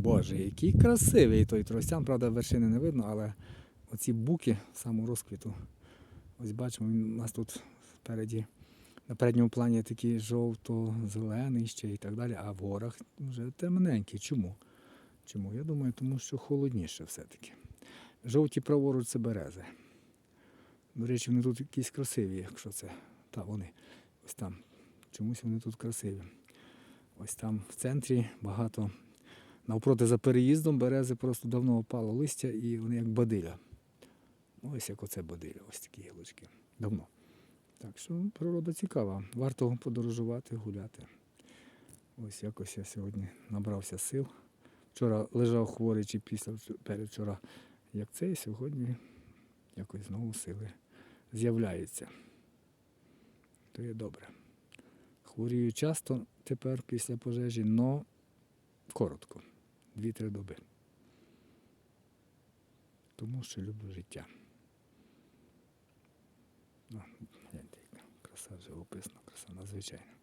Боже, який красивий той тростян, правда, вершини не видно, але оці буки в розквіту. Ось бачимо, він у нас тут спереді, на передньому плані такий жовто-зелений ще і так далі, а в горах вже темненький. Чому? Чому? Я думаю, тому що холодніше все-таки. Жовті праворуч це берези. До речі, вони тут якісь красиві, якщо це. Та вони. Ось там. Чомусь вони тут красиві. Ось там в центрі багато. Навпроти за переїздом берези просто давно опало листя і вони як бадиля. Ну, Ось як оце бадиля, ось такі гілочки. Давно. Так що природа цікава. Варто подорожувати, гуляти. Ось якось я сьогодні набрався сил. Вчора лежав хворий чи після передвчора, як це, і сьогодні якось знову сили з'являються. То є добре. Хворію часто тепер після пожежі, але коротко. Дві-три доби. Тому що люблю життя. Ну, гляньте, краса живописна, краса надзвичайна.